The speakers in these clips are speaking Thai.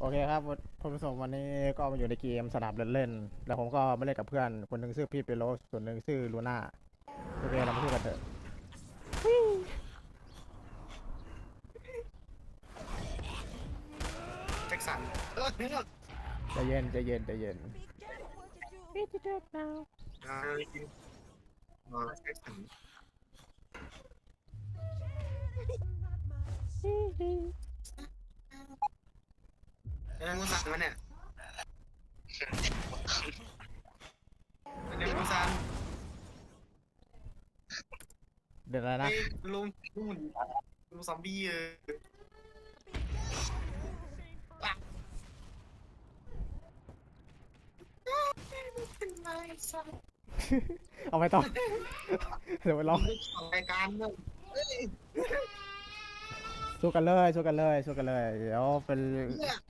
โอเคครับคุณผู้ชมวันนี้ก็มาอยู่ในเกมสนามเดินเล่นแล้วผมก็มาเล่นกับเพื่อนคนหนึ่งชื่อพีทเปโลส่วนหนึ่งชื่อลูน่าโอเคเรามาพูดกันเถอะแจ็คสันเออเนี่ยใจเย็นใจเย็นใจเย็นอ่าจริงอ๋อแจ็คสัน เออมูซันมันเนี่ยเดี๋ยวมูซันเดี๋ยวอะไรไปนะลุงลุงลุงซอมบี้เออเอาไปต่อ เดี๋ยวไปลองรายการเนี่ยสู้กันเลยสู้กันเลยสู้กันเลย เดี๋ยวเป็น เ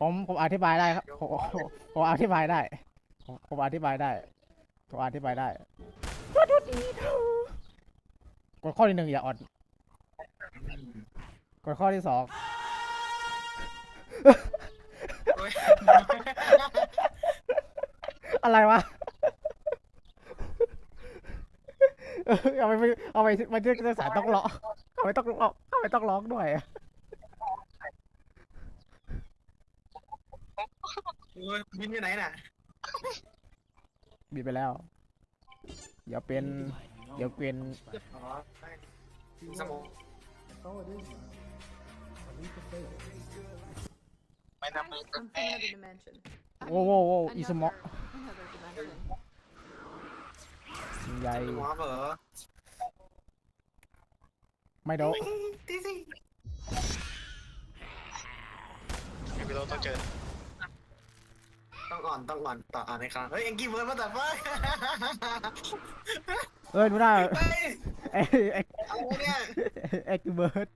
ผมผมอธิบายได้ครับผมผมผมอธิบายได้ผมผมอธิบายได้ผมอธิบายได้กฎข้อที่หนึ่งอย่าอ่อนกฎข้อที่สองโอ้ยอะไรวะเออเอาไปเอาไปมาที่สารต้องร้องเอาไปต้องร้องเอาไปต้องร้องด้วยอะ โอ้ยบินอยู่ไหนน่ะบีบไปแล้ว เดี๋ยวเป็น เดี๋ยวเป็นอ๋อสมอง I'm from another dimension. โว้วโว้วโว้วอีสมอ Another- another dimension. ใหญ่สมองเหรอไม่โดน ตีสิ ไม่รู้ต้องเจอ ต้องอ่อนต้องอ่อนต่ออ่อนในครั้งเฮ้ยเอ็งกี้เวิร์ดมาแต่ว่าเอ้ยดูได้เฮ้ยเอ้ยเอ็กอะไรเนี่ยเอ็กเบิร์ด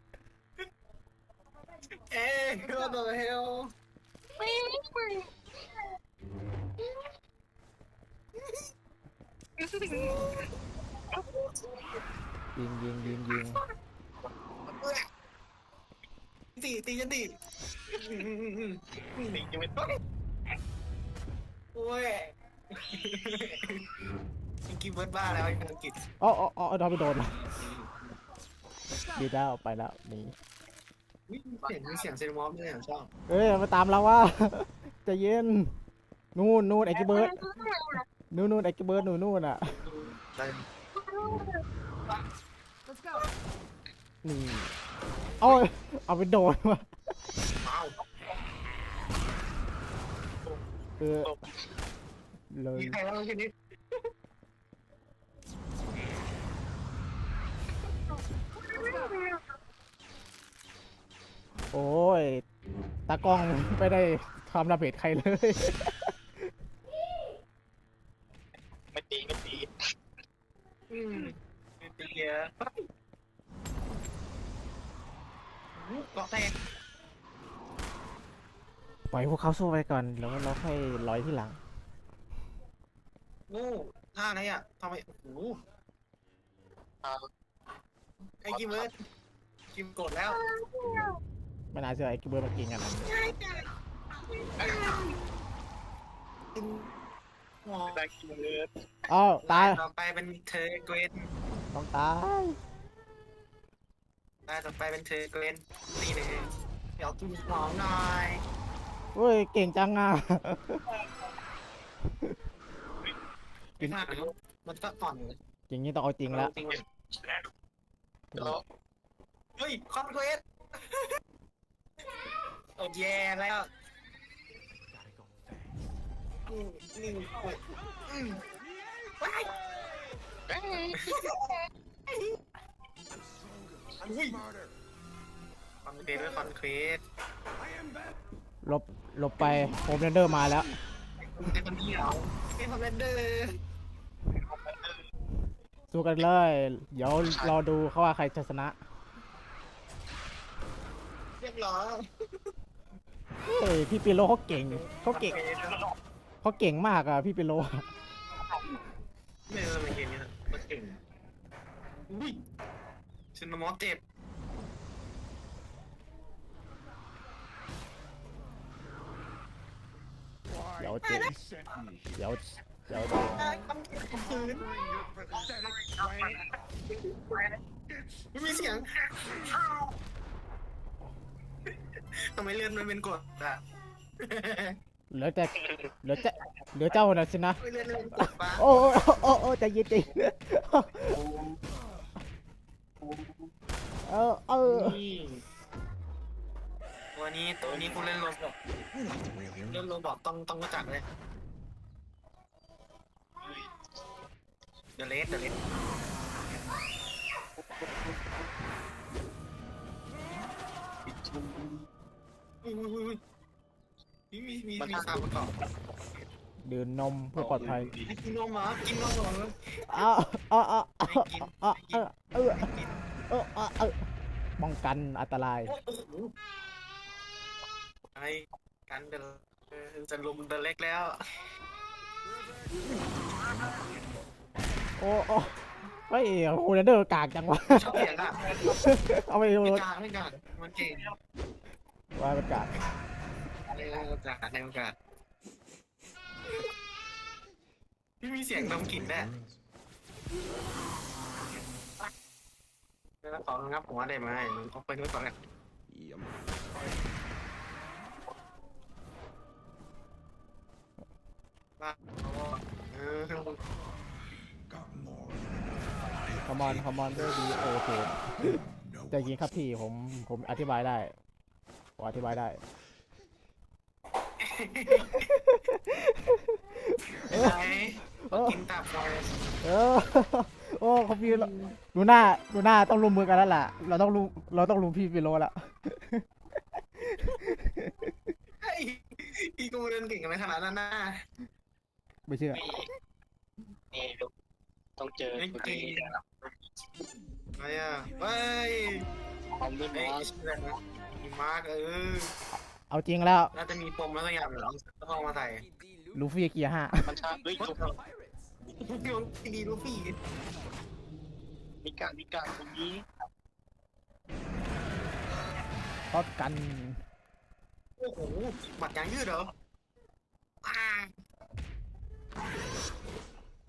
เอ้ย what the hell ยิงยิงยิงยิงตีตีฉันตีอืมอืมอืมอืมนี่ ยังไม่โอ้ยเอ็งกี้เวิร์ดบ้าแล้วไอ้อังกฤษอ๋ออ๋ออ๋อโดนไปโดนดีแล้วไปแล้วหนีอุ๊ยเสียงมีเสียงเซนมอฟด้วยอะชอบเอ้ยมาตามเราว่าใจะเย็น นู่นนู่นเอ็กเบิร์ดนู่นนู่นเอ็กเบิร์ดนู่นนู่นอะ ได้ Let's go. นี่เอาเอาไปโดนว่ะว้าวเออ เลยมีใครบ้างที่นี้โอ้ย ตากล้องไม่ได้ทำระเบิดใครเลย ไม่ตีไม่ตีอืมตีเยอะเกาะแตกปล่อยพวกเขาสู้ไปก่อน แล้วเราค่อยร้อยที่หลัง งูท่าไหนอะทำไม โอ้โหไอ้กิมเวิร์ดกิมกดแล้วไม่น่าเชื่อไอ้กิเบิร์ดมากินกันนะกินหัวได้คิวเลยอ้าวตาย ต่อไปเป็นเธอเกรนต้องตาย ตายต่อไปเป็นเธอเกรนนี่เลยเดี๋ยวกินหอมหน่อย เฮ้ย เก่งจังอะ กินหางมันก็อ่อนเลยอย่างนี้ต้องเอาจริงแล้ว จริงเลยแล้วเฮ้ยคอนเกรนโอ้แย่แล้วอืมนี่โอ้ยอืมว้ายอุ้ยอนเควสด้วยคอนเควสหลบหลบไปโฮมเรนเดอร์มาแล้วไอ้คนนี้เหรอไอ้คอมเมนเดอร์ สู้กันเลย เดี๋ยวรอดูเขาว่าใครจะชนะ เรียบร้อยเฮ้ยพี่ปิโลเขาเก่งเขาเก่งเขาเก่งมากอะพี่ปิโลไม่รู้ทำไมเกมนี้มันเก่งอุ้ยชินามอสเจ็บเดี๋ยวเจ๋งเดี๋ยว เดี๋ยวคำเจ็บคืนไม่มีเสียงทำไมเลื่อนมันเป็นกดอะเหลือแต่เหลือแต่เหลือเจ้านะสินะ ไม่เลือนมันเป็นกดปะโอ้โอ้โอ้โอ้ใจเย็นใจเย็นเออเออวันนี้ตัวนี้คุณเล่นโรบอกเล่นโรบอกต้องต้องรู้จักเลย ดเลสเดเลสอุ้ยอุ้ยอุ้ยมีมีมีมีสามประกอบดื่มนมเพื่อปลอดภัยกินนมหรอกินนมหรออ้าวอ้าวอ้าวไม่กินอ้าวออไม่กินเออเออเออป้องกันอันตรายไอ้กันเดลเออจะลุมเดลเล็กแล้ว โอ้โอ้เฮ้ยโฮเรนเดอร์กากจังวะ ชอบเสียงอะเอาไปดูไม่กล้าไม่กล้ามันเก่งว่าเป็นกากในโอกาสในโอกาสไม่มีเสียงนมกลิ่นแน่แล้วของงับหัวได้ไหมเอาไปด้วยก่อนกันว่าเออ คอมอนคอมอนด้วยดีโอเคใจเยิงครับพี่ผมผมอธิบายได้ผมอธิบายได้ไหนกินตับเลยเออโอ้เขาพี่ดูหน้าดูหน้าต้องร่วมมือกันแล้วล่ะ เราต้องรู้เราต้องรู้พี่ปิโลละไอ้อีกูเดินเก่งอะไรขนาดนั้นน่ะไม่เชื่อนี่ลูก ต้องเจอตัวนี้อะไรอะเฮ้ยเอาไม่ไอ้มาชื่ออะไรนะมีมาร์กเออเอาจริงแล้วน่าจะมีปมแล้วสักอย่างเหรอต้องเอามาใส่ลูฟี่เกียร์ห้ามันชาเฮ้ยลูกโยนดีลูฟี่มีการมีการตรงนี้ทอดกัน โอ้โหหมัดยางยืดเหรออ่า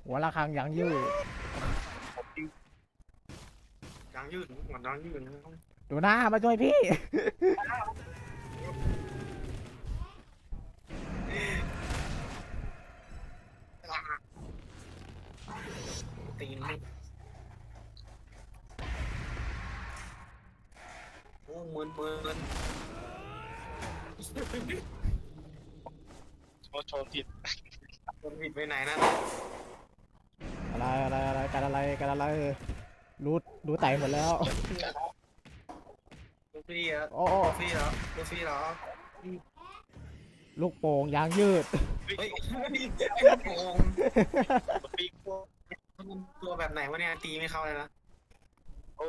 หัวระฆังยังยืดยางยืดหมัดยางยืดนะดูหน้ามาช่วยพี่ ตีนไม่โอ้เหมือนเหมือนโชว์โชว์ผิดคนผิดไปไหนนะ อะไรอะไรอะไรกันอะไรกันอะไรรู้รู้ไต่หมดแล้วลูกฟี่เหรอโอ้โอ้ลูฟี่เหรอลูกฟี่เหรอลูกโป่งยางยืดเฮ้ยไอ้โกงปีกตัวแบบไหนวะเนี่ยตีไม่เข้าเลยนะโอ้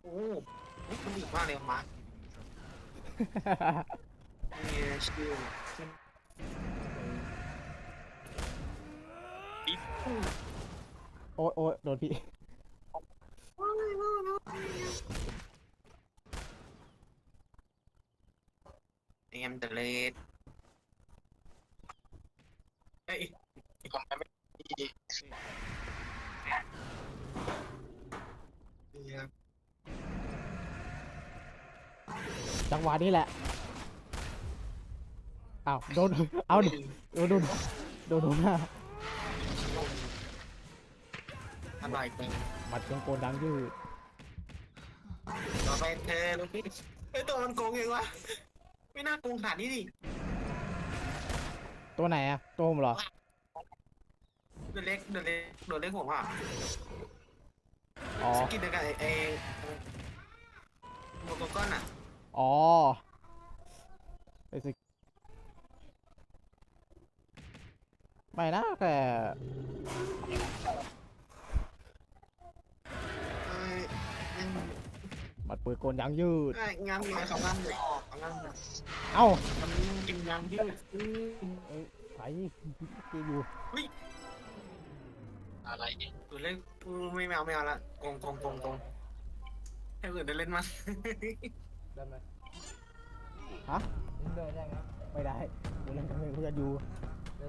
โหมันดีมากเลยมาร์คนี่ชื่อ โอ้ยโอ้ยโดนพี่เอ็มเดเลดเฮ้ยทำไมไม่ดีนี่ครับจังหวะนี้แหละ อ้าวโดน เอาดิโดนโดนโดนโดนหน้า อร่อยจริงหมัดเครื่องโกนยางยืดต่อไปเธอลูกพี่ไอ้ยตัวมันโกงเองวะไม่น่าโกงขนาดนี้ดิตัวไหนอะตัวผมเหรอ เดเล็กเดเล็กเดเล็กผมอะอ๋อ สกินเดียวกับไอ้ไอ้โมโกก้อนอะอ๋อไอสกไม่นะแค่ มัดปืนกลยางยืดเอ้ยงานเลยเขางานเลยออกเขางานเลยเอ้ามันกินยางยืดอืมเอ้ยไอ้เกมอยู่อะไรกูเล่นกูไม่เอาไม่เอาละโกงโกงโกงโกงให้คนอื่นได้เล่นมั้งได้ไหมฮะไม่ได้กูเล่นกับเพื่อนอยู่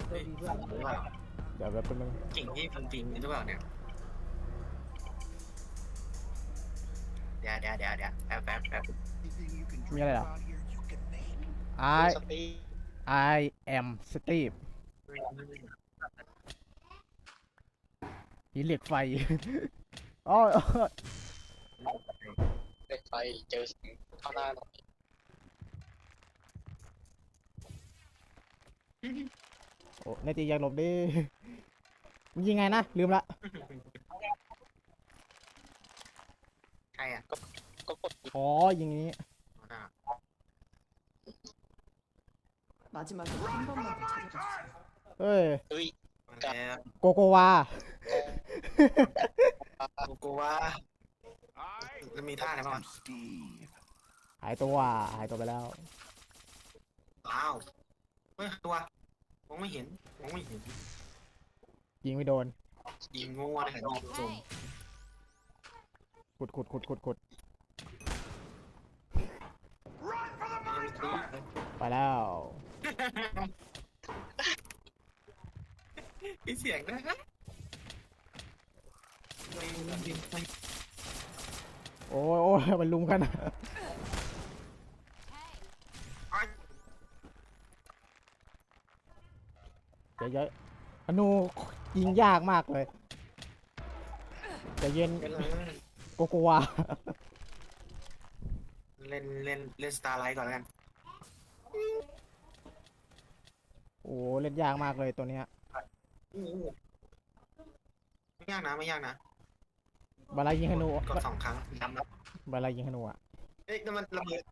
เฮ้ยหรือเปล่าเดี๋ยวแบบเป็นง เก่งที่จริงๆหรือเปล่าเนี่ย เดี๋ยวเดี๋ยวเดี๋ยวเดี๋ยวแป๊บแป๊บแป๊บมีอะไรเหรอ I สตี I am Steve หินเหล็กไฟ อ๋อเด็กไฟเจอสิ่งเข้าหน้าหน่อยโอ้ในตีอยากหลบดิมึงยิงไงนะ ลืมละ ใคร อ่ะ ก็กด อ๋อ ยิงนี้ อ่า 마지막으로 한 번만 더 찾아주세요. เฮ้ย เฮ้ย แล้ว โกโกวา กูกลัวว่าจะมีท่าอะไรบ้างวะ หายตัว หายตัวไปแล้ว อ้าวเฮ้ยตัวมองไม่เห็นมองไม่เห็น ยิงไม่โดน ยิงงูอะไรกันยิงจุ่ม ขุดขุดขุดขุดขุดไปแล้วมีเสียงนะฮะไม่ยิงไม่โอ้ยโอ้ยมันลุมกันเดี๋ยวเยอะอนูยิงยากมากเลยใจะเย็นเป็นไร โกโกวาเล่นเล่นเล่นสตาร์ไลท์ก่อนแล้วกันโอ้เล่นยากมากเลยตัวเนี้ยอู้หูไม่ยากนะไม่ยากนะเวลายิงธนูกดสองครั้งย้ำนะเวลายิงธนูอะเอ้ยนั่นมันระเบิด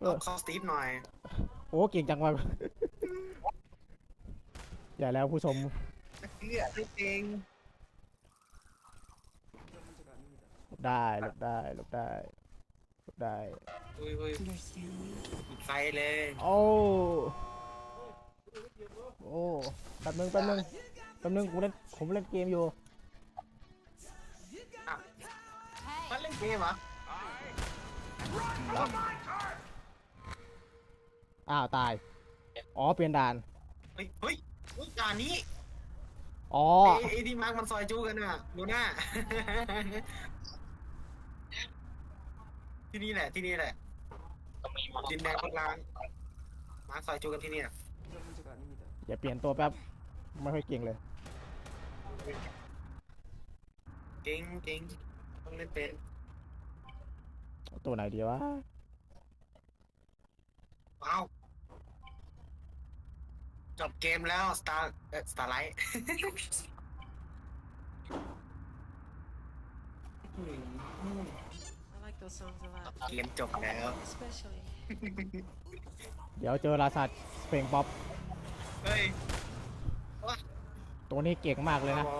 เออเข้าสตีฟหน่อยโอ้เก่งจังวะอย่าแล้วผู้ชม เลือดเองหลบได้หลบได้หลบได้หลบได้ อุ้ยอุ้ยปิดไฟเลยโอ้ โอ้แป๊บนึงแป๊บนึงแป๊บนึงผมเล่นผมเล่นเกมอยู่ มันเล่นเกมเหรออ้าว ตาย อ๋อ เปลี่ยนด่าน เฮ้ยเฮ้ยเฮ้ยด่านนี้ อ๋อ ไอ้ไอ้ที่มาร์กมันซอยจู้กันน่ะดูหน้า ที่นี่แหละที่นี่แหละก็มีมาดินแดงคนลางมาร์กซอยจู้กันที่นี่น่ะอย่าเปลี่ยนตัวแป๊บ ไม่ค่อยเก่งเลย เก่งเก่งต้องเล่นเป็นตัวไหนดีวะว้าว จบเกมแล้วสตาร์เอ่อสตาร์ไลท์ I like those songs a lot, เกมจบแล้ว especially เดี๋ยวเจอราชาเพลงป๊อปเฮ้ยตัวนี้เก่งมากเลยนะโอ้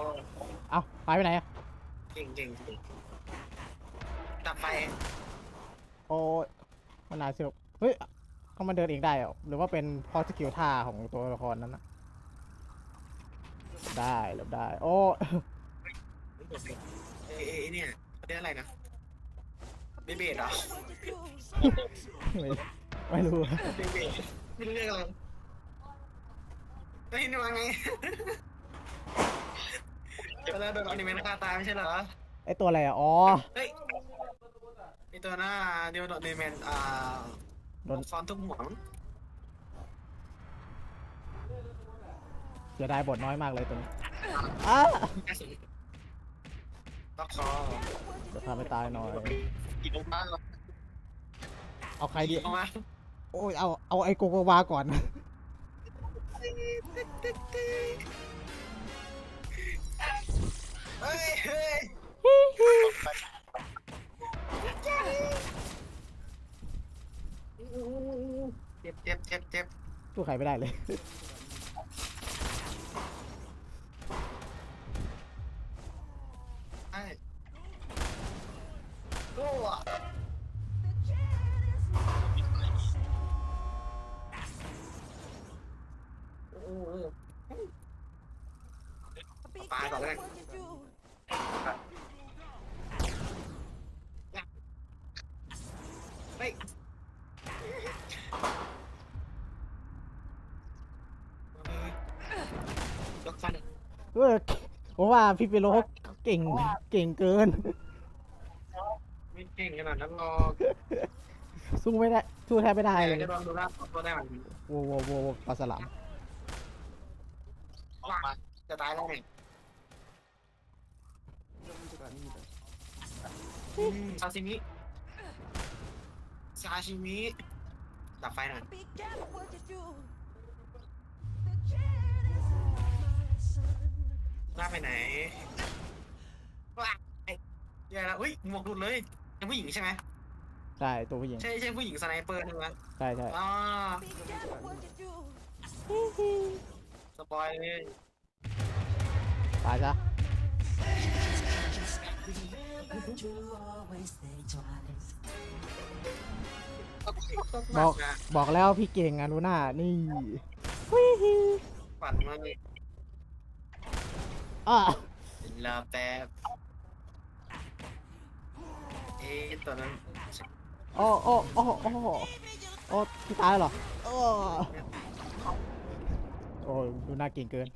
เอ้าหายไปไหนอะเก่งเก่งเก่งดับไฟโอ้ยมันน่าเชื่อเฮ้ย เขามันเดินเองได้เหรอหรือว่าเป็นพอสกิลท่าของตัวละครนั้นนะได้หลบได้ โอ้เอ้ยเอ้ยเนี่ยเรียกอะไรนะเบเบดเหรอไม่ไม่รู้เบเบดไม่รู้เรียกอะไรเฮ้ยนี่ว่าไงแล้วโดนอนิเมะฆ่าตายไม่ใช่เหรอไอตัวอะไรอะอ๋อ เฮ้ยไอตัวหน้าเดียวโดนอนิเมะอ่า โดน ซ้อนทุกหมวงเสียดายบทน้อยมากเลยตัวนี้อ้าแค่สิล็อกคอเดี๋ยวพาไปตายหน่อยกินลูกบ้านเอาใครดีเอามาโอ้ย เอา เอาไอโกโกวาก่อน เฮ้ยเฮ้ย เจ็บเจ็บเจ็บเจ็บสู้ใครไม่ได้เลยใช่โอ้อะโอ้โหปลาก่อนก็ได้เฮ้ยยกฟัน เออผมว่าพี่เปโลเก่งเก่งเกิน ไม่เก่งขนาดนั้นหรอกสู้ไม่ได้สู้แทบไม่ได้ใช่เลยจะโดนดูหน้าตัวได้มันโว้โว้โว้โว้ปลาสลัมออกมาจะตายแล้วไงซาซิมิซาชิมิดับไฟหน่อย หน้าไปไหนว้าไอ้แย่แล้วอุ้ยหมวกหลุดเลยเป็นผู้หญิงใช่ไหมใช่ตัวผู้หญิงใช่ใช่ผู้หญิงสไนเปอร์ใช่ไหมใช่ใช่อ่า Be careful what you do. สปอยเลยตายซะบอกนะบอกแล้วพี่เก่งอะลูน่านี่ ฝันมาเลย อะลาแป๊บเอ๊ะตอนนั้นโอ้โอ้โอ้โอ้โอ้พี่ตายแล้วเหรอโอ้โอ้ดูน่าเก่งเกิน